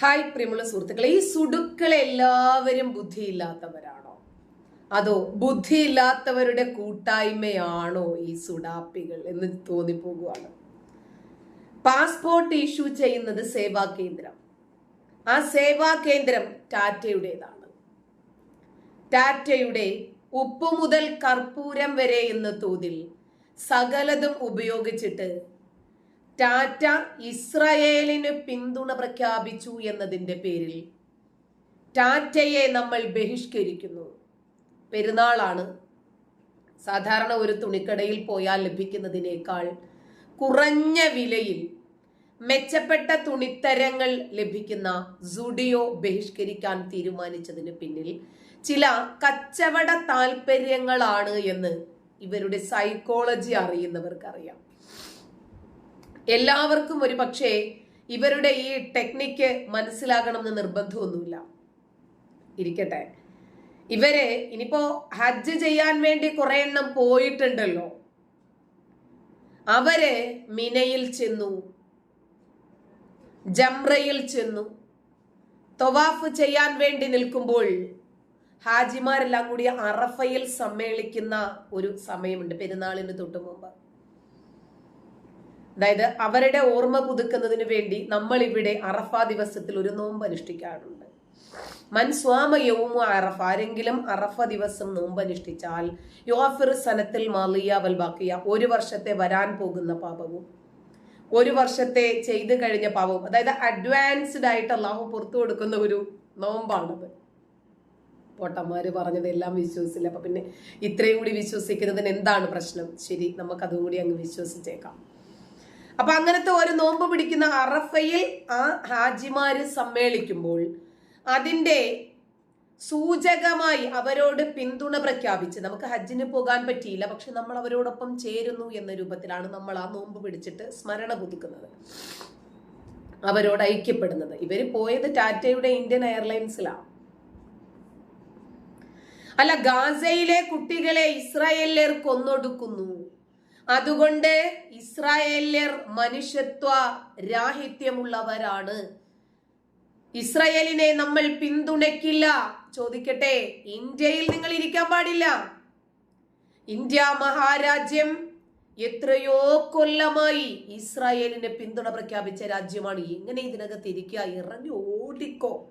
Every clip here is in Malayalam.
ഹായ് പ്രിയമുള്ള സുഹൃത്തുക്കളെ ഈ സുടുക്കൾ എല്ലാവരും ബുദ്ധിയില്ലാത്തവരാണോ? അതോ ബുദ്ധിയില്ലാത്തവരുടെ കൂട്ടായ്മയാണോ ഈ സുഡാപ്പികൾ എന്ന് തോന്നിപ്പോകുവാണ്. പാസ്പോർട്ട് ഇഷ്യൂ ചെയ്യുന്നത് സേവാ കേന്ദ്രം. ആ സേവാ കേന്ദ്രം ടാറ്റയുടേതാണ്. ടാറ്റയുടെ ഉപ്പ് മുതൽ കർപ്പൂരം വരെ എന്ന തോതിൽ സകലതും ഉപയോഗിച്ചിട്ട് ടാറ്റ ഇസ്രയേലിന് പിന്തുണ പ്രഖ്യാപിച്ചു എന്നതിന്റെ പേരിൽ ടാറ്റയെ നമ്മൾ ബഹിഷ്കരിക്കുന്നു. പെരുന്നാളാണ്. സാധാരണ ഒരു തുണിക്കടയിൽ പോയാൽ ലഭിക്കുന്നതിനേക്കാൾ കുറഞ്ഞ വിലയിൽ മെച്ചപ്പെട്ട തുണിത്തരങ്ങൾ ലഭിക്കുന്ന സുഡിയോ ബഹിഷ്കരിക്കാൻ തീരുമാനിച്ചതിന് പിന്നിൽ ചില കച്ചവട താല്പര്യങ്ങളാണ് എന്ന് ഇവരുടെ സൈക്കോളജി അറിയുന്നവർക്കറിയാം. എല്ലാവർക്കും ഒരു പക്ഷേ ഇവരുടെ ഈ ടെക്നിക്ക് മനസ്സിലാകണമെന്ന് നിർബന്ധമൊന്നുമില്ല. ഇരിക്കട്ടെ. ഇവരെ ഇനിയിപ്പോ ഹജ്ജ് ചെയ്യാൻ വേണ്ടി കുറെ എണ്ണം പോയിട്ടുണ്ടല്ലോ. അവർ മിനയിൽ ചെന്നു ജംറയിൽ ചെന്നു തൊവാഫ് ചെയ്യാൻ വേണ്ടി നിൽക്കുമ്പോൾ ഹാജിമാരെല്ലാം കൂടി അറഫയിൽ സമ്മേളിക്കുന്ന ഒരു സമയമുണ്ട് പെരുന്നാളിന് തൊട്ടു മുമ്പ് അതായത് അവരുടെ ഓർമ്മ പുതുക്കുന്നതിന് വേണ്ടി നമ്മൾ ഇവിടെ അറഫ ദിവസത്തിൽ ഒരു നോമ്പ് അനുഷ്ഠിക്കാറുണ്ട്. മൻ സ്വാമ യൗമു അറഫ ആരെങ്കിലും അറഫ ദിവസം നോമ്പ് അനുഷ്ഠിച്ചാൽ യോഫിർ സനത്തിൽ മാലിയ വൽ ബാക്കിയ ഒരു വർഷത്തെ വരാൻ പോകുന്ന പാപവും ഒരു വർഷത്തെ ചെയ്തു കഴിഞ്ഞ പാപവും അതായത് അഡ്വാൻസ്ഡ് ആയിട്ട് അള്ളാഹു പുറത്തു കൊടുക്കുന്ന ഒരു നോമ്പാണത്. പോട്ടന്മാര് പറഞ്ഞതെല്ലാം വിശ്വസിച്ചില്ല. അപ്പൊ പിന്നെ ഇത്രയും കൂടി വിശ്വസിക്കുന്നതിന് എന്താണ് പ്രശ്നം? ശരി നമുക്ക് അതും കൂടി അങ്ങ് വിശ്വസിച്ചേക്കാം. അപ്പൊ അങ്ങനത്തെ ഒരു നോമ്പ് പിടിക്കുന്ന അറഫയിൽ ആ ഹാജിമാര് സമ്മേളിക്കുമ്പോൾ അതിന്റെ സൂചകമായി അവരോട് പിന്തുണ പ്രഖ്യാപിച്ച് നമുക്ക് ഹജ്ജിന് പോകാൻ പറ്റിയില്ല പക്ഷെ നമ്മൾ അവരോടൊപ്പം ചേരുന്നു എന്ന രൂപത്തിലാണ് നമ്മൾ ആ നോമ്പ് പിടിച്ചിട്ട് സ്മരണ പുതുക്കുന്നത്. അവരോട് ഐക്യപ്പെടുന്നത്. ഇവർ പോയത് ടാറ്റയുടെ ഇന്ത്യൻ എയർലൈൻസിലാണ് അല്ല ഗാസയിലെ കുട്ടികളെ ഇസ്രായേലിയർ കൊന്നൊടുക്കുന്നു അതുകൊണ്ട് ഇസ്രായേല്യർ മനുഷ്യത്വ രാഹിത്യമുള്ളവരാണ്. ഇസ്രായേലിനെ നമ്മൾ പിന്തുണയ്ക്കില്ല. ചോദിക്കട്ടെ ഇന്ത്യയിൽ നിങ്ങൾ ഇരിക്കാൻ പാടില്ല. ഇന്ത്യ മഹാരാജ്യം എത്രയോ കൊല്ലമായി ഇസ്രായേലിനെ പിന്തുണ പ്രഖ്യാപിച്ച രാജ്യമാണ്. എങ്ങനെ ഇതിനകത്ത് ഇരിക്കുക? ഇറങ്ങി ഓടിക്കോ.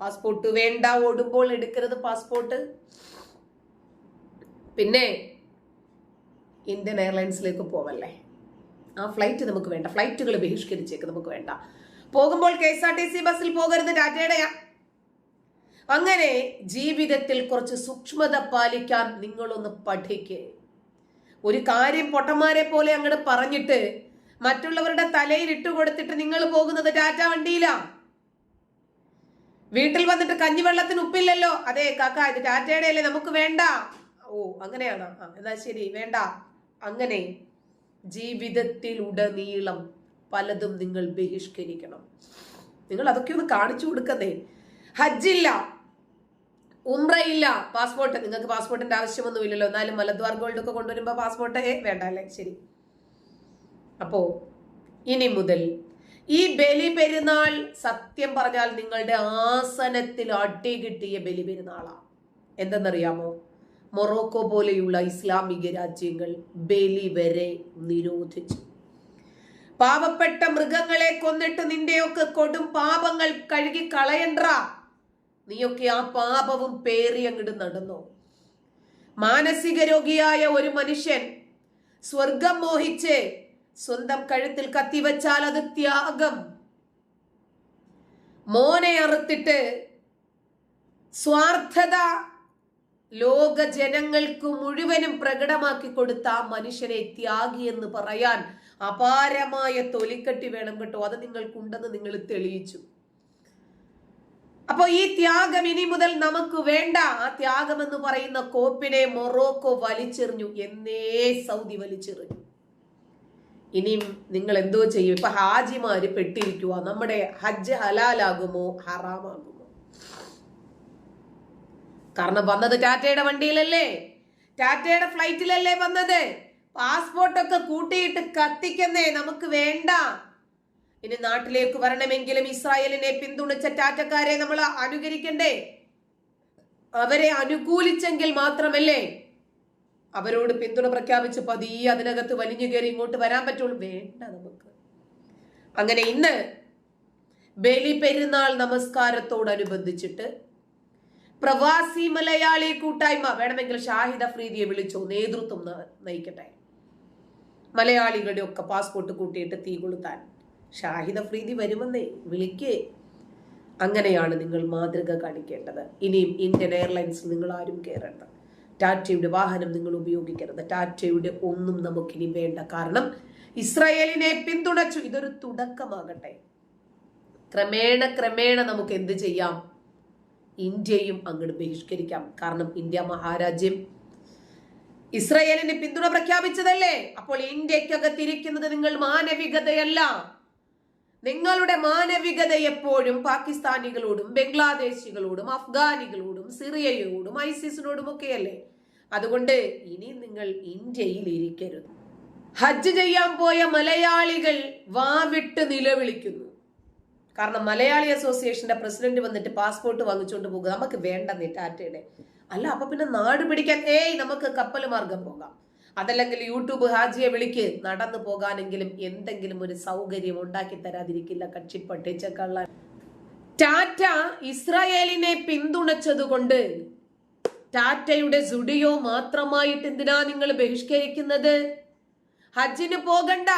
പാസ്പോർട്ട് വേണ്ട ഓടുമ്പോൾ എടുക്കരുത് പാസ്പോർട്ട്. പിന്നെ ഇന്ത്യൻ എയർലൈൻസിലേക്ക് പോവല്ലേ? ആ ഫ്ലൈറ്റ് നമുക്ക് വേണ്ട. ഫ്ലൈറ്റുകൾ ബഹിഷ്കരിച്ചേക്ക് നമുക്ക് വേണ്ട. പോകുമ്പോൾ K S R T C ബസ്സിൽ പോകരുത് ടാറ്റയുടെയാ അങ്ങനെ ജീവിതത്തിൽ കുറച്ച് സൂക്ഷ്മത പാലിക്കാൻ നിങ്ങളൊന്ന് പഠിക്ക്. ഒരു കാര്യം പൊട്ടന്മാരെ പോലെ അങ്ങോട്ട് പറഞ്ഞിട്ട് മറ്റുള്ളവരുടെ തലയിൽ ഇട്ട് കൊടുത്തിട്ട് നിങ്ങൾ പോകുന്നത് ടാറ്റ വണ്ടിയിലാ. വീട്ടിൽ വന്നിട്ട് കഞ്ഞിവെള്ളത്തിന് ഉപ്പില്ലല്ലോ. അതെ കാക്ക ഇത് ടാറ്റയുടെ അല്ലേ നമുക്ക് വേണ്ട. ഓ അങ്ങനെയാണോ? എന്നാ ശരി വേണ്ട. അങ്ങനെ ജീവിതത്തിലുടനീളം പലതും നിങ്ങൾ ബഹിഷ്കരിക്കണം. നിങ്ങൾ അതൊക്കെ ഒന്ന് കാണിച്ചു കൊടുക്കുന്നേ. ഹജ്ജില്ല ഉംറയില്ല പാസ്പോർട്ട്. നിങ്ങൾക്ക് പാസ്പോർട്ടിന്റെ ആവശ്യമൊന്നുമില്ലല്ലോ. എന്നാലും മലദ്വാർ ഗോൾഡ് ഒക്കെ കൊണ്ടുവരുമ്പോൾ പാസ്പോർട്ട് വേണ്ട അല്ലേ? ശരി. അപ്പോ ഇനി മുതൽ ഈ ബലി പെരുന്നാൾ സത്യം പറഞ്ഞാൽ നിങ്ങളുടെ ആസനത്തിൽ അടി കിട്ടിയ ബലി പെരുന്നാളാ. എന്തെന്നറിയാമോ? മൊറോക്കോ പോലെയുള്ള ഇസ്ലാമിക രാജ്യങ്ങൾ ബലി വരെ നിരോധിച്ചു. പാവപ്പെട്ട മൃഗങ്ങളെ കൊന്നിട്ട് നിന്റെയൊക്കെ കൊടും പാപങ്ങൾ കഴുകി കളയണ്ട നീയൊക്കെ ആ പാപവും പേറി അങ്ങോട്ട് നടന്നോ. മാനസിക രോഗിയായ ഒരു മനുഷ്യൻ സ്വർഗം മോഹിച്ച് സ്വന്തം കഴുത്തിൽ കത്തിവച്ചാൽ അത് ത്യാഗം. മോനെ അറുത്തിട്ട് സ്വാർത്ഥത ലോക ജനങ്ങൾക്ക് മുഴുവനും പ്രകടമാക്കി കൊടുത്ത ആ മനുഷ്യനെ ത്യാഗി എന്ന് പറയാൻ അപാരമായ തൊലിക്കട്ടി വേണം കേട്ടോ. അത് നിങ്ങൾക്കുണ്ടെന്ന് നിങ്ങൾ തെളിയിച്ചു. അപ്പോൾ ഈ ത്യാഗം ഇനി മുതൽ നമുക്ക് വേണ്ട. ആ ത്യാഗം എന്ന് പറയുന്ന കോപ്പിനെ മൊറോക്കോ വലിച്ചെറിഞ്ഞു. എന്നേ സൗദി വലിച്ചെറിഞ്ഞു. ഇനിയും നിങ്ങൾ എന്തോ ചെയ്യും. ഇപ്പൊ ഹാജിമാര് പെട്ടിരിക്കുക നമ്മുടെ ഹജ്ജ് ഹലാലാകുമോ? ഹറാമാകുമോ? കാരണം വന്നത് ടാറ്റയുടെ വണ്ടിയിലല്ലേ? ടാറ്റയുടെ ഫ്ലൈറ്റിലല്ലേ വന്നത്? പാസ്പോർട്ടൊക്കെ കൂട്ടിയിട്ട് കത്തിക്കുന്നേ നമുക്ക് വേണ്ട. ഇനി നാട്ടിലേക്ക് വരണമെങ്കിലും ഇസ്രായേലിനെ പിന്തുണച്ച ടാറ്റക്കാരെ നമ്മൾ അനുകരിക്കണ്ടേ? അവരെ അനുകൂലിച്ചെങ്കിൽ മാത്രമല്ലേ? അവരോട് പിന്തുണ പ്രഖ്യാപിച്ച് പതിയെ അതിനകത്ത് വലിഞ്ഞു കയറി ഇങ്ങോട്ട് വരാൻ പറ്റുള്ളൂ. വേണ്ട നമുക്ക്. അങ്ങനെ ഇന്ന് ബലി പെരുന്നാൾ നമസ്കാരത്തോടനുബന്ധിച്ചിട്ട് പ്രവാസി മലയാളി കൂട്ടായ്മ. വേണമെങ്കിൽ ഷാഹിദ ഫ്രീദിയെ വിളിച്ചോ? നേതൃത്വം നയിക്കട്ടെ. മലയാളികളുടെ ഒക്കെ പാസ്പോർട്ട് കൂട്ടിയിട്ട് തീ കൊളുത്താൻ ഷാഹിദ ഫ്രീദി വരുമെന്നേ വിളിക്കേ. അങ്ങനെയാണ് നിങ്ങൾ മാതൃക കാണിക്കേണ്ടത്. ഇനിയും ഇന്ത്യൻ എയർലൈൻസ് നിങ്ങൾ ആരും കയറേണ്ട ടാറ്റയുടെ വാഹനം നിങ്ങൾ ഉപയോഗിക്കരുത്. ടാറ്റയുടെ ഒന്നും നമുക്കിനി വേണ്ട. കാരണം ഇസ്രായേലിനെ പിന്തുണച്ചു. ഇതൊരു തുടക്കമാകട്ടെ. ക്രമേണ ക്രമേണ നമുക്ക് എന്ത് ചെയ്യാം? ഇന്ത്യയും അങ്ങോട്ട് ബഹിഷ്കരിക്കാം. കാരണം ഇന്ത്യ മഹാരാജ്യം ഇസ്രയേലിന് പിന്തുണ പ്രഖ്യാപിച്ചതല്ലേ? അപ്പോൾ ഇന്ത്യക്കകത്തിരിക്കുന്നത് നിങ്ങൾ മാനവികതയല്ല. നിങ്ങളുടെ മാനവികത എപ്പോഴും പാകിസ്ഥാനികളോടും ബംഗ്ലാദേശികളോടും അഫ്ഗാനികളോടും സിറിയയോടും ഐസിസിനോടും ഒക്കെയല്ലേ? അതുകൊണ്ട് ഇനി നിങ്ങൾ ഇന്ത്യയിൽ ഇരിക്കരുത് ഹജ്ജ് ചെയ്യാൻ പോയ മലയാളികൾ വാവിട്ട് നിലവിളിക്കുന്നു. കാരണം മലയാളി അസോസിയേഷന്റെ പ്രസിഡന്റ് വന്നിട്ട് പാസ്പോർട്ട് വാങ്ങിച്ചുകൊണ്ട് പോകുക നമുക്ക് വേണ്ട നീ ടാറ്റയുടെ അല്ല അപ്പൊ പിന്നെ നാട് പിടിക്കാൻ ഏയ് നമുക്ക് കപ്പൽ മാർഗം പോകാം. അതല്ലെങ്കിൽ യൂട്യൂബ് ഹാജിയെ വിളിക്ക്. നടന്നു പോകാനെങ്കിലും എന്തെങ്കിലും ഒരു സൗകര്യം ഉണ്ടാക്കി തരാതിരിക്കില്ല കക്ഷി പട്ടിച്ച കള്ള ടാറ്റ ഇസ്രായേലിനെ പിന്തുണച്ചതുകൊണ്ട് ടാറ്റയുടെ സുഡിയോ മാത്രമായിട്ട് എന്തിനാ നിങ്ങൾ ബഹിഷ്കരിക്കുന്നത്? ഹജ്ജിന് പോകണ്ട.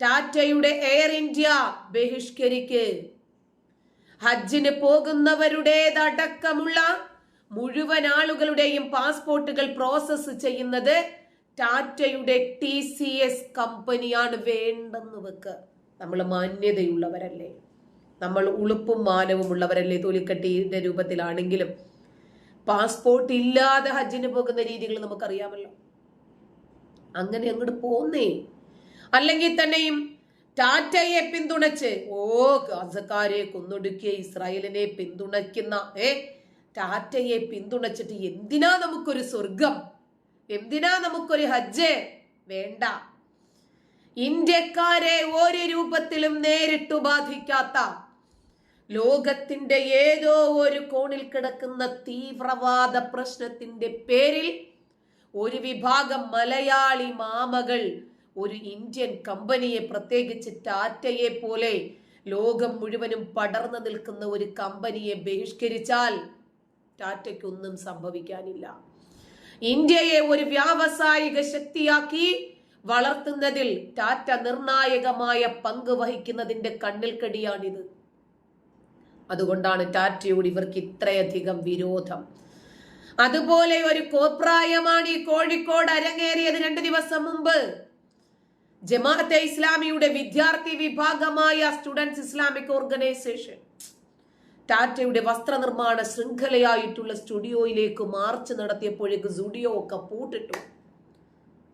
ടാറ്റയുടെ എയർ ഇന്ത്യ ബഹിഷ്കരിക്ക്. ഹജ്ജിന് പോകുന്നവരുടേതടക്കമുള്ള മുഴുവൻ ആളുകളുടെയും പാസ്പോർട്ടുകൾ പ്രോസസ്സ് ചെയ്യുന്നത് ടാറ്റയുടെ ടി സി എസ് കമ്പനിയാണ് വേണ്ടെന്ന് വെക്ക്. നമ്മൾ മാന്യതയുള്ളവരല്ലേ? നമ്മൾ ഉളുപ്പും മാനവും ഉള്ളവരല്ലേ തൊലിക്കട്ടിയുടെ രൂപത്തിലാണെങ്കിലും പാസ്പോർട്ട് ഇല്ലാതെ ഹജ്ജിന് പോകുന്ന രീതികൾ നമുക്കറിയാമല്ലോ. അങ്ങനെ അങ്ങോട്ട് പോന്നേ. അല്ലെങ്കിൽ തന്നെയും ടാറ്റയെ പിന്തുണച്ച് ഓ ഗാസക്കാരെ കൊന്നൊടുക്കിയ ഇസ്രായേലിനെ പിന്തുണയ്ക്കുന്ന ഏ ടാറ്റയെ പിന്തുണച്ചിട്ട് എന്തിനാ നമുക്കൊരു സ്വർഗം? എന്തിനാ നമുക്കൊരു ഹജ്ജ്? വേണ്ട. ഇന്ത്യക്കാരെ ഒരു രൂപത്തിലും നേരിട്ടു ബാധിക്കാത്ത ലോകത്തിന്റെ ഏതോ ഒരു കോണിൽ കിടക്കുന്ന തീവ്രവാദ പ്രശ്നത്തിന്റെ പേരിൽ ഒരു വിഭാഗം മലയാളി മാമകൾ ഒരു ഇന്ത്യൻ കമ്പനിയെ പ്രത്യേകിച്ച് ടാറ്റയെ പോലെ ലോകം മുഴുവനും പടർന്നു നിൽക്കുന്ന ഒരു കമ്പനിയെ ബഹിഷ്കരിച്ചാൽ ടാറ്റയ്ക്കൊന്നും സംഭവിക്കാനില്ല. ഇന്ത്യയെ ഒരു വ്യാവസായിക ശക്തിയാക്കി വളർത്തുന്നതിൽ ടാറ്റ നിർണായകമായ പങ്ക് വഹിക്കുന്നതിന്റെ കണ്ണിൽക്കടിയാണിത്. അതുകൊണ്ടാണ് ടാറ്റയോട് ഇവർക്ക് ഇത്രയധികം വിരോധം. അതുപോലെ ഒരു കോപ്രായമാണ് ഈ കോഴിക്കോട് അരങ്ങേറിയത് രണ്ട് ദിവസം മുമ്പ്. ജമാഅത്തെ ഇസ്ലാമിയുടെ വിദ്യാർത്ഥി വിഭാഗമായ സ്റ്റുഡൻസ് ഇസ്ലാമിക് ഓർഗനൈസേഷൻ ടാറ്റയുടെ വസ്ത്രനിർമ്മാണ ശൃംഖലയായിട്ടുള്ള സ്റ്റുഡിയോയിലേക്ക് മാർച്ച് നടത്തിയപ്പോഴേക്ക് സ്റ്റുഡിയോ ഒക്കെ പൂട്ടിട്ടു.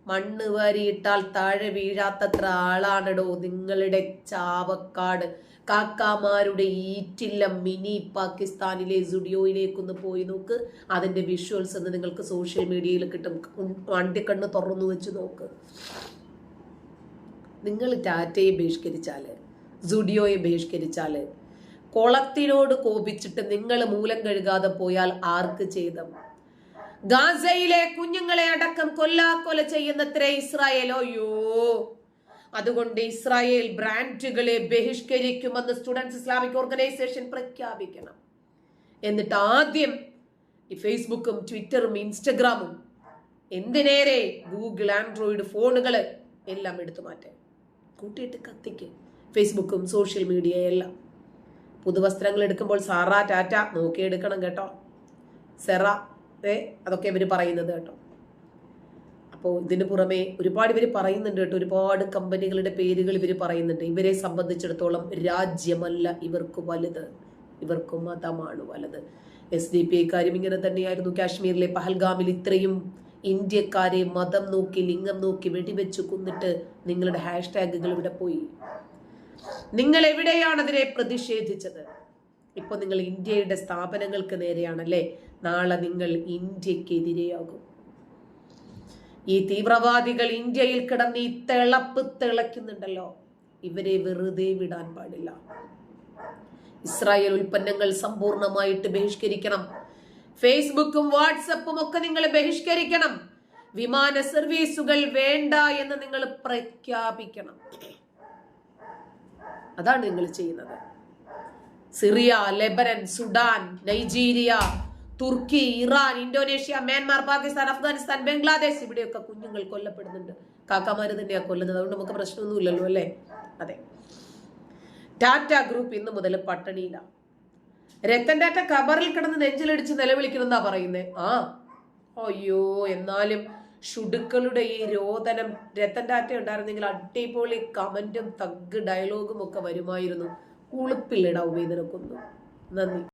മണ്ണ് വാരിയിട്ടാൽ താഴെ വീഴാത്തത്ര ആളാണടോ നിങ്ങളുടെ ചാവക്കാട്. കാക്കാമാരുടെ ഈറ്റില്ല മിനി പാകിസ്ഥാനിലെ സ്റ്റുഡിയോയിലേക്കൊന്ന് പോയി നോക്ക്. അതിന്റെ വിഷ്വൽസ് എന്ന് നിങ്ങൾക്ക് സോഷ്യൽ മീഡിയയിൽ കിട്ടും. വണ്ടിക്കണ്ണ് തുറന്നു വെച്ച് നോക്ക്. നിങ്ങൾ ടാറ്റയെ ബഹിഷ്കരിച്ചാൽ സുഡിയോയെ ബഹിഷ്കരിച്ചാൽ കുളത്തിനോട് കോപിച്ചിട്ട് നിങ്ങൾ മൂലം കഴുകാതെ പോയാൽ ആർക്ക് ചെയ്തം ഗാസയിലെ കുഞ്ഞുങ്ങളെ അടക്കം കൊല്ലാക്കൊല ചെയ്യുന്നത്രേ ഇസ്രായേലോ? യോ അതുകൊണ്ട് ഇസ്രായേൽ ബ്രാൻഡുകളെ ബഹിഷ്കരിക്കുമെന്ന് സ്റ്റുഡൻസ് ഇസ്ലാമിക് ഓർഗനൈസേഷൻ പ്രഖ്യാപിക്കണം. എന്നിട്ട് ആദ്യം ഈ ഫേസ്ബുക്കും ട്വിറ്ററും ഇൻസ്റ്റഗ്രാമും എന്തിനേറെ ഗൂഗിൾ ആൻഡ്രോയിഡ് ഫോണുകൾ എല്ലാം എടുത്തു മാറ്റാൻ കൂട്ടിയിട്ട് കത്തിക്ക്. ഫേസ്ബുക്കും സോഷ്യൽ മീഡിയയെല്ലാം പുതുവസ്ത്രങ്ങൾ എടുക്കുമ്പോൾ സാറ ടാറ്റ നോക്കിയെടുക്കണം കേട്ടോ. സെറ ഏ അതൊക്കെ ഇവർ പറയുന്നത് കേട്ടോ. അപ്പോൾ ഇതിന് പുറമെ ഒരുപാട് ഇവർ പറയുന്നുണ്ട് കേട്ടോ. ഒരുപാട് കമ്പനികളുടെ പേരുകൾ ഇവർ പറയുന്നുണ്ട്. ഇവരെ സംബന്ധിച്ചിടത്തോളം രാജ്യമല്ല ഇവർക്ക് വലുത്. ഇവർക്ക് മതമാണ് വലുത്. എസ് ഡി പി ഐക്കാരും ഇങ്ങനെ തന്നെയായിരുന്നു കാശ്മീരിലെ പഹൽഗാമിൽ ഇത്രയും ഇന്ത്യക്കാരെ മതം നോക്കി ലിംഗം നോക്കി വെടിവെച്ച് കൊന്നിട്ട് നിങ്ങളുടെ ഹാഷ്ടാഗുകൾ ഇവിടെ പോയി. നിങ്ങൾ എവിടെയാണ് അതിനെ പ്രതിഷേധിച്ചത്? ഇപ്പോൾ നിങ്ങൾ ഇന്ത്യയുടെ സ്ഥാപനങ്ങൾക്ക് നേരെയാണല്ലേ? നാളെ നിങ്ങൾ ഇന്ത്യക്കെതിരെയാകും ഈ തീവ്രവാദികൾ ഇന്ത്യയിൽ കിടന്ന് ഈ തിളപ്പ് തിളയ്ക്കുന്നുണ്ടല്ലോ. ഇവരെ വെറുതെ വിടാൻ പാടില്ല. ഇസ്രായേൽ ഉൽപ്പന്നങ്ങൾ സമ്പൂർണമായിട്ട് ബഹിഷ്കരിക്കണം. ഫേസ്ബുക്കും വാട്സപ്പും ഒക്കെ നിങ്ങൾ ബഹിഷ്കരിക്കണം. വിമാന സർവീസുകൾ വേണ്ട എന്ന് നിങ്ങൾ പ്രഖ്യാപിക്കണം. അതാണ് നിങ്ങൾ ചെയ്യുന്നത്. സിറിയ ലെബനൻ സുഡാൻ നൈജീരിയ തുർക്കി Iran Indonesia Myanmar Pakistan Afghanistan Bangladesh ഇവിടെയൊക്കെ കുഞ്ഞുങ്ങൾ കൊല്ലപ്പെടുന്നുണ്ട്. കാക്കാമാര് തന്നെയാ കൊല്ലുന്നത്. അതുകൊണ്ട് നമുക്ക് പ്രശ്നമൊന്നുമില്ലല്ലോ അല്ലേ? അതെ. ടാറ്റ ഗ്രൂപ്പ് ഇന്ന് മുതൽ പട്ടിണിയിലാണ്. രത്തൻ ടാറ്റ കബറിൽ കിടന്ന് നെഞ്ചിലടിച്ച് നിലവിളിക്കണമെന്നാ പറയുന്നേ. ആ അയ്യോ എന്നാലും ഷുടുക്കളുടെ ഈ രോദനം രത്തൻ ടാറ്റ ഉണ്ടായിരുന്നെങ്കിൽ അടിപൊളി കമന്റും തഗ് ഡയലോഗും ഒക്കെ വരുമായിരുന്നു. ഉളുപ്പില്ലിടാവും ഇതിനൊക്കൊന്നും നന്ദി.